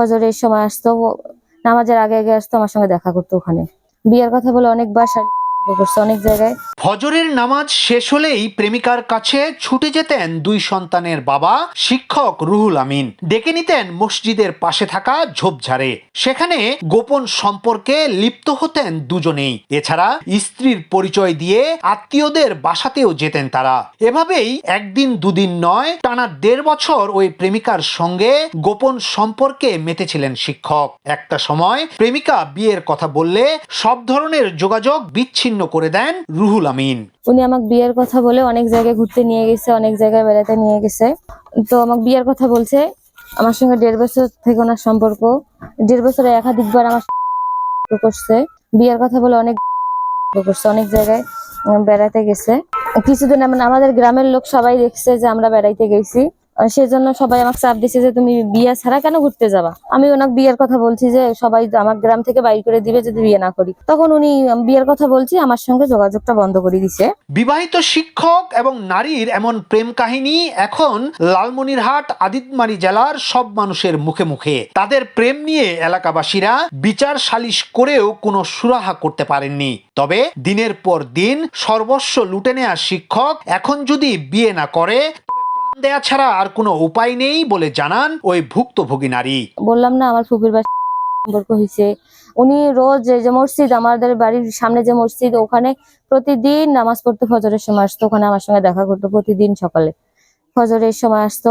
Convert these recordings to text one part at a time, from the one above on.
ফজরের সময় আসতো নামাজের আগে আগে আসতো, আমার সঙ্গে দেখা করতো ওখানে। বিয়ের কথা বলে অনেকবার অনেক জায়গায়। ফজরের নামাজ শেষ হলেই প্রেমিকার কাছে ছুটে যেতেন দুই সন্তানের বাবা, শিক্ষক রুহুল আমিন। ডেকে নিতেন মসজিদের পাশে থাকা ঝোপঝাড়ে। সেখানে গোপন সম্পর্কে লিপ্ত হতেন দুজনেই। এছাড়া স্ত্রীর পরিচয় দিয়ে আত্মীয়দের বাসাতেও যেতেন তারা। এভাবেই একদিন দুদিন নয়, টানা দেড় বছর ওই প্রেমিকার সঙ্গে গোপন সম্পর্কে মেতেছিলেন শিক্ষক। একটা সময় প্রেমিকা বিয়ের কথা বললে সব ধরনের যোগাযোগ বিচ্ছিন্ন করে দেন রুহুল আমিন। উনি আমাকে বিয়ের কথা বলে অনেক জায়গায় ঘুরতে নিয়ে গেছে, অনেক জায়গায় বেড়াতে নিয়ে গেছে। তো আমাকে বিয়ের কথা বলছে, আমার সঙ্গে দেড় বছর থেকে ওনার সম্পর্ক। দেড় বছরে একাধিকবার আমার করছে। বিয়ের কথা বলে অনেক করছে, অনেক জায়গায় বেড়াতে গেছে। কিছুদিন আমাদের গ্রামের লোক সবাই দেখছে যে আমরা বেড়াইতে গেছি। সেজন্য সবাই আমাকে চাপ দিছে যে তুমি বিয়ে ছাড়া কেন ঘুরতে যাবা? আমি ওনাকে বিয়ের কথা বলছি যে সবাই আমার গ্রাম থেকে বাইর করে দিবে যদি বিয়ে না করি। তখন উনি বিয়ের কথা বলছি, আমার সঙ্গে যোগাযোগটা বন্ধ করে দিছে। বিবাহিত শিক্ষক এবং নারীর এমন প্রেম কাহিনী এখন লালমনিরহাট, আদিতমারি জেলার সব মানুষের মুখে মুখে। তাদের প্রেম নিয়ে এলাকাবাসীরা বিচার সালিশ করেও কোনো সুরাহা করতে পারেননি। তবে দিনের পর দিন সর্বস্ব লুটে নেওয়া শিক্ষক এখন যদি বিয়ে না করে দেয়া ছাড়া আর কোনো উপায় নেই বলে জানান ওই ভুক্তভোগী নারী। বললাম না, আমার ফুপির বাসা সম্পর্ক হয়েছে উনি রোজ যে মসজিদ, আমাদের বাড়ির সামনে যে মসজিদ, ওখানে প্রতিদিন নামাজ পড়তে, ফজরের সময় আসতো। ওখানে আমার সঙ্গে দেখা করতো, প্রতিদিন সকালে। ফজরের সময় আসতো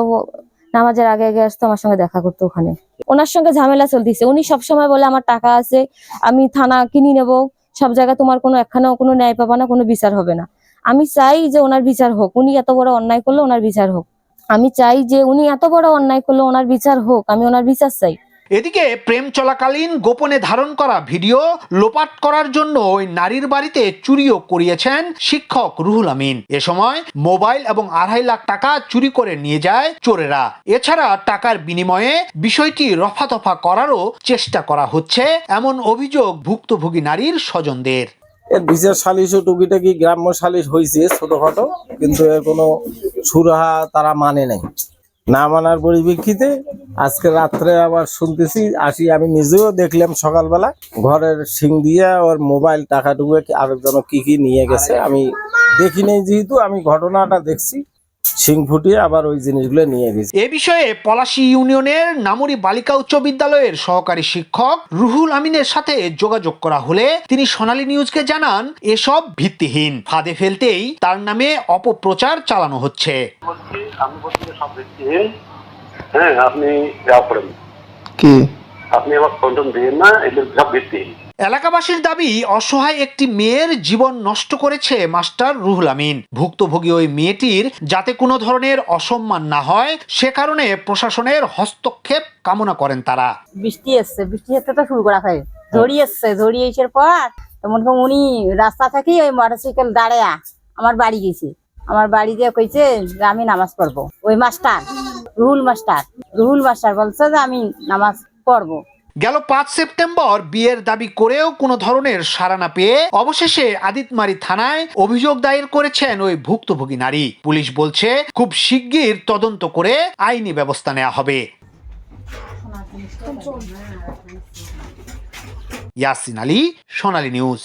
নামাজের আগে আগে আসতো, আমার সঙ্গে দেখা করতো ওখানে। ওনার সঙ্গে ঝামেলা চলতেছে। উনি সব সময় বলে, আমার টাকা আছে, আমি থানা কিনে নেব। সব জায়গায় তোমার কোনো একখানেও কোনো ন্যায় পাবা না, কোনো বিচার হবে না। আমি চাই যে ওনার বিচার হোক। উনি এত বড় অন্যায় করলে ওনার বিচার হোক। আমি চাই যে উনি এত বড় অন্যায় করলে ওনার বিচার হোক আমি ওনার বিচার চাই। এদিকে প্রেম চলাকালীন গোপনে ধারণ করা ভিডিও লোপাট করার জন্য ওই নারীর বাড়িতে চুরিও করিয়েছেন শিক্ষক রুহুল আমিন। এ সময় মোবাইল এবং আড়াই লাখ টাকা চুরি করে নিয়ে যায় চোরেরা। এছাড়া টাকার বিনিময়ে বিষয়টি রফাদফা করারও চেষ্টা করা হচ্ছে এমন অভিযোগ ভুক্তভোগী নারীর স্বজনদের। এর বিচার সালিশ ও টুকিটাকি গ্রাম্য সালিশ হয়েছে ছোটখাটো কিন্তু এর কোনো সুরাহা তারা মানে নাই। না মানার পরিপ্রেক্ষিতে আজকে রাত্রে আবার শুনতেছি, আসি আমি নিজেও দেখলাম সকালবেলা, ঘরের সিং দিয়ে ওর মোবাইল টাকা টুকু আরেকজন কি কি নিয়ে গেছে, আমি দেখি নেই যেহেতু, আমি ঘটনাটা দেখছি। সিং ফুটিয়ে আবার ওই জিনিসগুলো নিয়ে গেছে। এ বিষয়ে পলাশী ইউনিয়নের নামুরি বালিকা উচ্চ বিদ্যালয়ের সহকারী শিক্ষক রুহুল আমিনের সাথে যোগাযোগ করা হলে তিনি সোনালী নিউজকে জানান এসব ভিত্তিহীন। ফাঁদে ফেলতেই তার নামে অপপ্রচার চালানো হচ্ছে। আমি বলছি সব ভিত্তিহীন। হ্যাঁ আপনি যা করেন। কি? আপনি আমার টোন দিন না এগুলো সব ভিত্তিহীন এলাকাবাসীর দাবি অসহায় একটি মেয়ের জীবন নষ্ট করেছে মাস্টার রুহুল আমিন। ভুক্তভোগী ওই মেয়েটির যাতে কোনো ধরনের অসম্মান না হয় সে কারণে প্রশাসনের হস্তক্ষেপ কামনা করেন তারা। বৃষ্টি এসছে বৃষ্টি এসছে তো শুরু করা হয় ঝড়ি এসছে ঝড়ি এসের পর তেমন উনি রাস্তা থেকে ওই মোটরসাইকেল দাঁড়ায়া আমার বাড়ি গেছে। আমার বাড়ি দিয়ে কইছে যে আমি নামাজ পড়ব। ওই master Ruhul master Ruhul master বলছে যে আমি নামাজ পড়ব গেল পাঁচ সেপ্টেম্বর বিয়ের দাবি করেও কোনো ধরনের সাড়া না পেয়ে অবশেষে আদিতমারি থানায় অভিযোগ দায়ের করেছেন ওই ভুক্তভোগী নারী। পুলিশ বলছে খুব শিগগির তদন্ত করে আইনি ব্যবস্থা নেওয়া হবে। ইয়াসিন আলী সোনালী নিউজ।